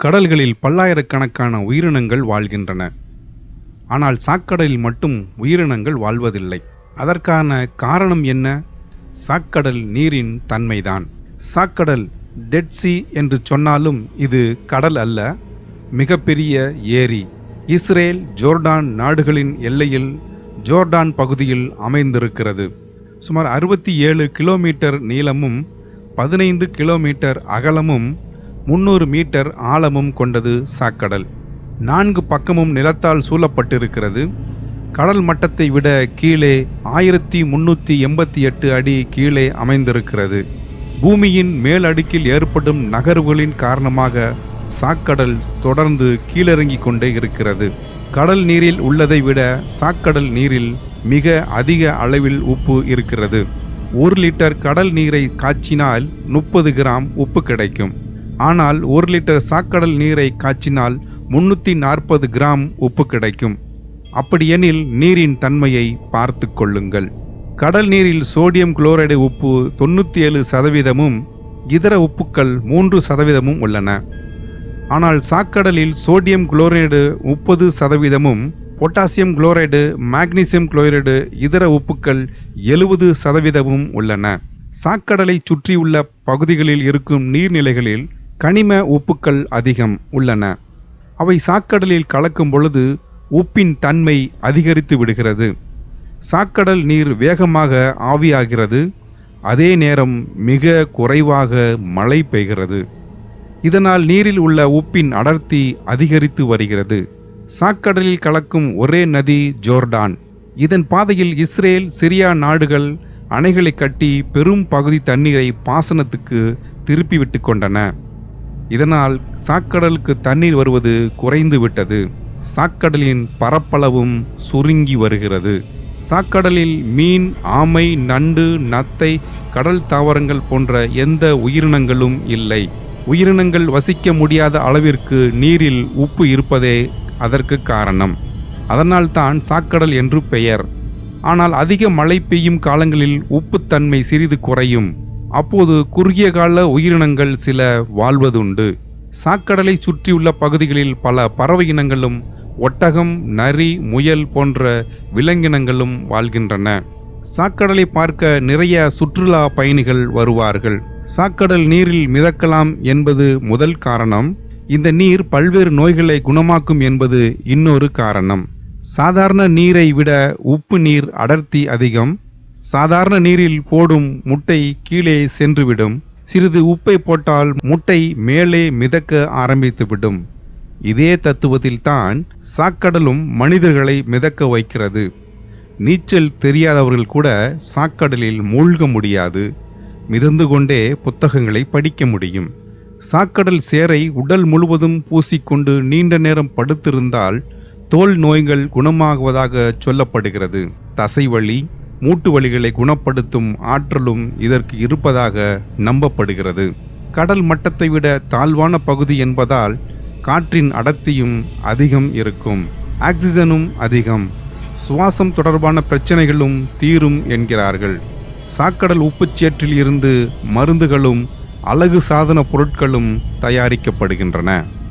கடல்களில் பல்லாயிரக்கணக்கான உயிரினங்கள் வாழ்கின்றன. ஆனால் சாக்கடலில் மட்டும் உயிரினங்கள் வாழ்வதில்லை. அதற்கான காரணம் என்ன? சாக்கடல் நீரின் தன்மைதான். சாக்கடல் டெட் சி என்று சொன்னாலும் இது கடல் அல்ல மிகப்பெரிய ஏரி. இஸ்ரேல் ஜோர்டான் நாடுகளின் எல்லையில் ஜோர்டான் பகுதியில் அமைந்திருக்கிறது. சுமார் அறுபத்தி ஏழு கிலோமீட்டர் நீளமும் பதினைந்து கிலோமீட்டர் அகலமும் முந்நூறு மீட்டர் ஆழமும் கொண்டது சாக்கடல். நான்கு பக்கமும் நிலத்தால் சூழப்பட்டிருக்கிறது. கடல் மட்டத்தை விட கீழே ஆயிரத்தி முன்னூற்றி எண்பத்தி எட்டு அடி கீழே அமைந்திருக்கிறது. பூமியின் மேல் அடுக்கில் ஏற்படும் நகர்வுகளின் காரணமாக சாக்கடல் தொடர்ந்து கீழிறங்கிக் கொண்டே இருக்கிறது. கடல் நீரில் உள்ளதை விட சாக்கடல் நீரில் மிக அதிக அளவில் உப்பு இருக்கிறது. ஒரு லிட்டர் கடல் நீரை காய்ச்சினால் முப்பது கிராம் உப்பு கிடைக்கும். ஆனால் ஒரு லிட்டர் சாக்கடல் நீரை காய்ச்சினால் முன்னூற்றி நாற்பது கிராம் உப்பு கிடைக்கும். அப்படியெனில் நீரின் தன்மையை பார்த்து கொள்ளுங்கள். கடல் நீரில் சோடியம் குளோரைடு உப்பு தொண்ணூற்றி ஏழு சதவீதமும் இதர உப்புக்கள் மூன்று சதவீதமும் உள்ளன. ஆனால் சாக்கடலில் சோடியம் குளோரைடு முப்பது சதவீதமும் பொட்டாசியம் குளோரைடு மாக்னீசியம் குளோரைடு இதர உப்புக்கள் எழுபது சதவீதமும் உள்ளன. சாக்கடலை சுற்றியுள்ள பகுதிகளில் இருக்கும் நீர்நிலைகளில் கனிம உப்புக்கள் அதிகம் உள்ளன. அவை சாக்கடலில் கலக்கும் பொழுது உப்பின் தன்மை அதிகரித்து விடுகிறது. சாக்கடல் நீர் வேகமாக ஆவியாகிறது. அதே நேரம் மிக குறைவாக மழை பெய்கிறது. இதனால் நீரில் உள்ள உப்பின் அடர்த்தி அதிகரித்து வருகிறது. சாக்கடலில் கலக்கும் ஒரே நதி ஜோர்டான். இதன் பாதையில் இஸ்ரேல் சிரியா நாடுகள் அணைகளை கட்டி பெரும் பகுதி தண்ணீரை பாசனத்துக்கு திருப்பிவிட்டு கொண்டன. இதனால் சாக்கடலுக்கு தண்ணீர் வருவது குறைந்து விட்டது. சாக்கடலின் பரப்பளவும் சுருங்கி வருகிறது. சாக்கடலில் மீன் ஆமை நண்டு நத்தை கடல் தாவரங்கள் போன்ற எந்த உயிரினங்களும் இல்லை. உயிரினங்கள் வசிக்க முடியாத அளவிற்கு நீரில் உப்பு இருப்பதே அதற்கு காரணம். அதனால்தான் சாக்கடல் என்று பெயர். ஆனால் அதிக மழை பெய்யும் காலங்களில் உப்புத்தன்மை சிறிது குறையும். அப்போது குறுகிய கால உயிரினங்கள் சில வாழ்வதுண்டு. சாக்கடலை சுற்றியுள்ள பகுதிகளில் பல பறவை இனங்களும் ஒட்டகம் நரி முயல் போன்ற விலங்கினங்களும் வாழ்கின்றன. சாக்கடலை பார்க்க நிறைய சுற்றுலா பயணிகள் வருவார்கள். சாக்கடல் நீரில் மிதக்கலாம் என்பது முதல் காரணம். இந்த நீர் பல்வேறு நோய்களை குணமாக்கும் என்பது இன்னொரு காரணம். சாதாரண நீரை விட உப்பு நீர் அடர்த்தி அதிகம். சாதாரண நீரில் போடும் முட்டை கீழே சென்றுவிடும். சிறிது உப்பை போட்டால் முட்டை மேலே மிதக்க ஆரம்பித்துவிடும். இதே தத்துவத்தில்தான் சாக்கடலும் மனிதர்களை மிதக்க வைக்கிறது. நீச்சல் தெரியாதவர்கள் கூட சாக்கடலில் மூழ்க முடியாது. மிதந்து கொண்டே புத்தகங்களை படிக்க முடியும். சாக்கடல் சேரை உடல் முழுவதும் பூசிக்கொண்டு நீண்ட நேரம் படுத்திருந்தால் தோல் நோய்கள் குணமாகுவதாக சொல்லப்படுகிறது. தசைவலி மூட்டு வலிகளை குணப்படுத்தும் ஆற்றலும் இதற்கு இருப்பதாக நம்பப்படுகிறது. கடல் மட்டத்தை விட தாழ்வான பகுதி என்பதால் காற்றின் அடர்த்தியும் அதிகம் இருக்கும். ஆக்சிஜனும் அதிகம். சுவாசம் தொடர்பான பிரச்சனைகளும் தீரும் என்கிறார்கள். சாக்கடல் உப்புச்சேற்றில் இருந்து மருந்துகளும் அழகு சாதன பொருட்களும் தயாரிக்கப்படுகின்றன.